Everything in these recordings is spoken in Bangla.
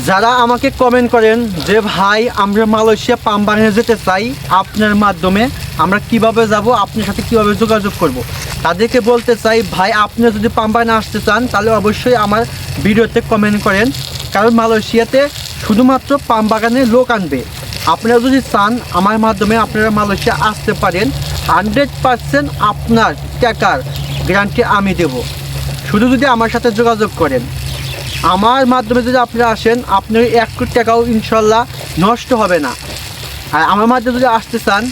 যারা আমাকে কমেন্ট করেন যে, ভাই, আমরা মালয়েশিয়া পাম বাগানে যেতে চাই, আপনার মাধ্যমে আমরা কীভাবে যাব, আপনার সাথে কীভাবে যোগাযোগ করব। তাদেরকে বলতে চাই, ভাই, আপনি যদি পাম বাগানে আসতে চান, তাহলে অবশ্যই আমার ভিডিওতে কমেন্ট করেন। কারণ মালয়েশিয়াতে শুধুমাত্র পাম বাগানে লোক আনবে। আপনারা যদি চান, আমার মাধ্যমে আপনারা মালয়েশিয়া আসতে পারেন। হান্ড্রেড পারসেন্ট আপনার টাকার গ্যারান্টি আমি দেব। শুধু যদি আমার সাথে যোগাযোগ করেন। আমার মাধ্যমে যদি আপনারা আসেন আপনার এক কোটি টাকাও ইনশাল্লাহ নষ্ট হবে না। আর আমার মাধ্যমে যদি আসতে চান,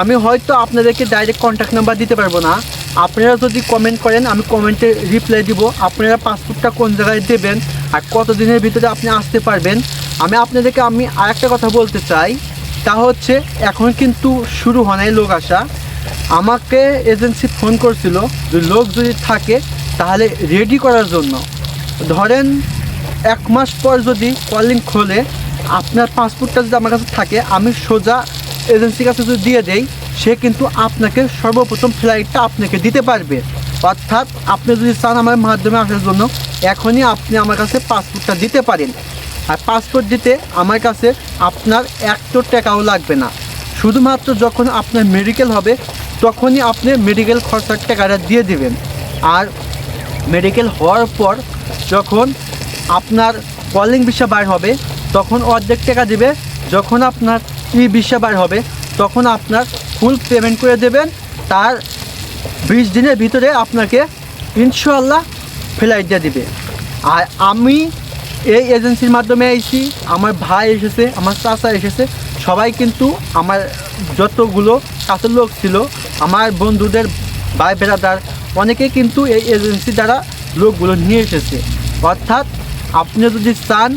আমি হয়তো আপনাদেরকে ডাইরেক্ট কন্ট্যাক্ট নাম্বার দিতে পারব না। আপনারা যদি কমেন্ট করেন, আমি কমেন্টে রিপ্লাই দিব। আপনারা পাসপোর্টটা কোন জায়গায় দেবেন আর কত দিনের ভিতরে আপনি আসতে পারবেন? আমি আপনাদেরকে, আমি আরেকটা কথা বলতে চাই। তা হচ্ছে, এখন কিন্তু শুরু হয় নাই লোক আসা। আমাকে এজেন্সি ফোন করছিল যে লোক যদি থাকে, তাহলে রেডি করার জন্য। ধরেন এক মাস পর যদি কলিং খোলে, আপনার পাসপোর্টটা যদি আমার কাছে থাকে, আমি সোজা এজেন্সির কাছে যদি দিয়ে দেই, সে কিন্তু আপনাকে সর্বপ্রথম ফ্লাইটটা আপনাকে দিতে পারবে। অর্থাৎ আপনি যদি চান আমার মাধ্যমে আসার জন্য, এখনই আপনি আমার কাছে পাসপোর্টটা দিতে পারেন। আর পাসপোর্ট দিতে আমার কাছে আপনার একটো টাকাও লাগবে না। শুধুমাত্র যখন আপনার মেডিকেল হবে, তখনই আপনি মেডিকেল খরচার টাকাটা দিয়ে দেবেন। আর মেডিকেল হওয়ার পর যখন আপনার কলিং ভিসা বার হবে, তখন অর্ধেক টাকা দেবে। যখন আপনার ই ভিসা বার হবে, তখন আপনার ফুল পেমেন্ট করে দেবেন। তার বিশ দিনের ভিতরে আপনাকে ইনশাল্লাহ ফ্লাইট দিয়ে দিবে। আর আমি এই এজেন্সির মাধ্যমে এসেছি আমার ভাই এসেছে, আমার চাচা এসেছে। সবাই কিন্তু আমার যতগুলো কাছের লোক ছিল, আমার বন্ধুদের ভাই বেড়াদার অনেকে কিন্তু এই এজেন্সি দ্বারা লোকগুলো নিয়ে এসেছে। অর্থাৎ আপনি যদি চান,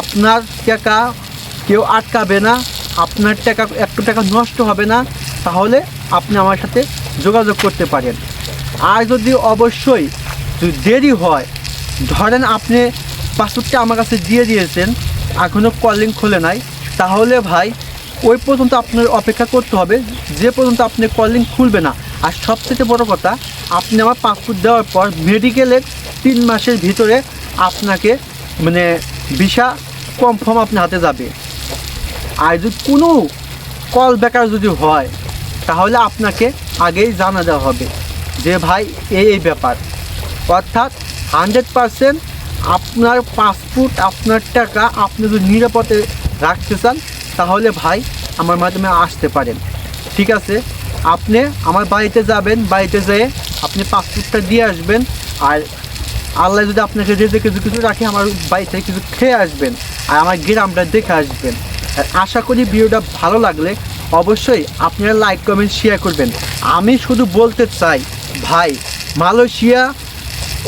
আপনার টাকা কেউ আটকাবে না, আপনার টাকা একটু টাকা নষ্ট হবে না, তাহলে আপনি আমার সাথে যোগাযোগ করতে পারেন। আর যদি অবশ্যই যদি দেরি হয়, ধরেন আপনি পাসপোর্টটা আমার কাছে দিয়ে দিয়েছেন এখনও কলিং খোলে নাই, তাহলে ভাই, ওই পর্যন্ত আপনার অপেক্ষা করতে হবে, যে পর্যন্ত আপনি কলিং খুলবে না। আর সবথেকে বড় কথা, আপনি আমার পাসপোর্ট দেওয়ার পর মেডিকেলের তিন মাসের ভিতরে আপনাকে মানে ভিসা কনফার্ম আপনার হাতে যাবে। আর যদি কোনো কল বেকার যদি হয়, তাহলে আপনাকে আগেই জানা দেওয়া হবে যে ভাই এই এই ব্যাপার। অর্থাৎ হান্ড্রেড পারসেন্ট আপনার পাসপোর্ট আপনার টাকা আপনি যদি নিরাপদে রাখতে চান, তাহলে ভাই আমার মাধ্যমে আসতে পারেন। ঠিক আছে? আপনি আমার বাড়িতে যাবেন, বাড়িতে যেয়ে আপনি পাসপোর্টটা দিয়ে আসবেন আর আল্লাহ যদি আপনাকে রেজে কিছু কিছু রাখে আমার বাড়িতে কিছু খেয়ে আসবেন আর আমার গ্রামটা দেখে আসবেন। আর আশা করি ভিডিওটা ভালো লাগলে অবশ্যই আপনারা লাইক, কমেন্ট শেয়ার করবেন। আমি শুধু বলতে চাই, ভাই, মালয়েশিয়া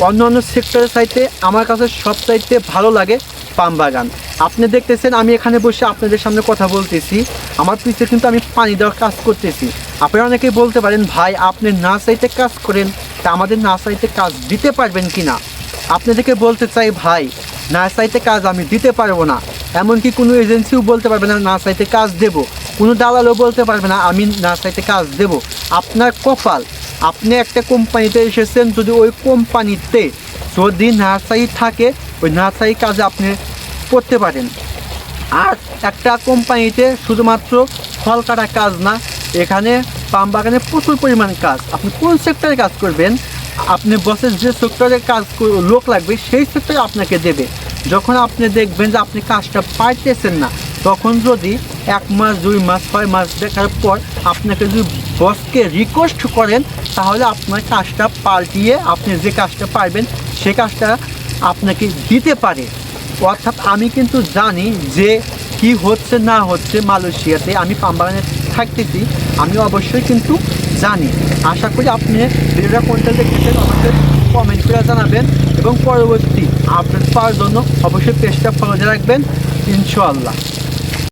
অন্য অন্য সেক্টরের চাইতে আমার কাছে সবচাইতে ভালো লাগে পাম বাগান। আপনি দেখতেছেন, আমি এখানে বসে আপনাদের সামনে কথা বলতেছি। আমার পিছে কিন্তু আমি পানি দেওয়ার কাজ করতেছি। আপনারা অনেকেই বলতে পারেন, ভাই, আপনি না চাইতে কাজ করেন, তা আমাদের না চাইতে কাজ দিতে পারবেন কি না আপনাদেরকে বলতে চাই, ভাই, না চাইতে কাজ আমি দিতে পারব না। এমনকি কোনো এজেন্সিও বলতে পারবে না না চাইতে কাজ দেব। কোনো দালালও বলতে পারবে না, আমি না চাইতে কাজ দেব। আপনার কপাল, আপনি একটা কোম্পানিতে এসেছেন যদি ওই কোম্পানিতে যদি নার্সারি থাকে ওই নার্সারি কাজে আপনি করতে পারেন। আর একটা কোম্পানিতে শুধুমাত্র ফল কাটা কাজ না, এখানে পাম বাগানে প্রচুর পরিমাণ কাজ। আপনি কোন সেক্টরে কাজ করবেন? আপনি বসের যে সেক্টরে কাজ লোক লাগবে, সেই সেক্টরে আপনাকে দেবে। যখন আপনি দেখবেন যে আপনি কাজটা পাইতেছেন না, তখন যদি এক মাস, দুই মাস, ছয় মাস দেখার পর আপনাকে যদি বসকে রিকোয়েস্ট করেন, তাহলে আপনার কাজটা পাল্টিয়ে আপনি যে কাজটা পারবেন সে কাজটা আপনাকে দিতে পারে। অর্থাৎ আমি কিন্তু জানি যে কি হচ্ছে, না হচ্ছে মালয়েশিয়াতে। আমি পাম্বাগানে থাকতেছি, আমি অবশ্যই কিন্তু জানি। আশা করি আপনি ভিডিওটা কোনটা দেখেছেন আমাকে কমেন্ট করে জানাবেন এবং পরবর্তী আপডেট পাওয়ার জন্য অবশ্যই পেজটা ফলো রাখবেন। ইনশাআল্লাহ।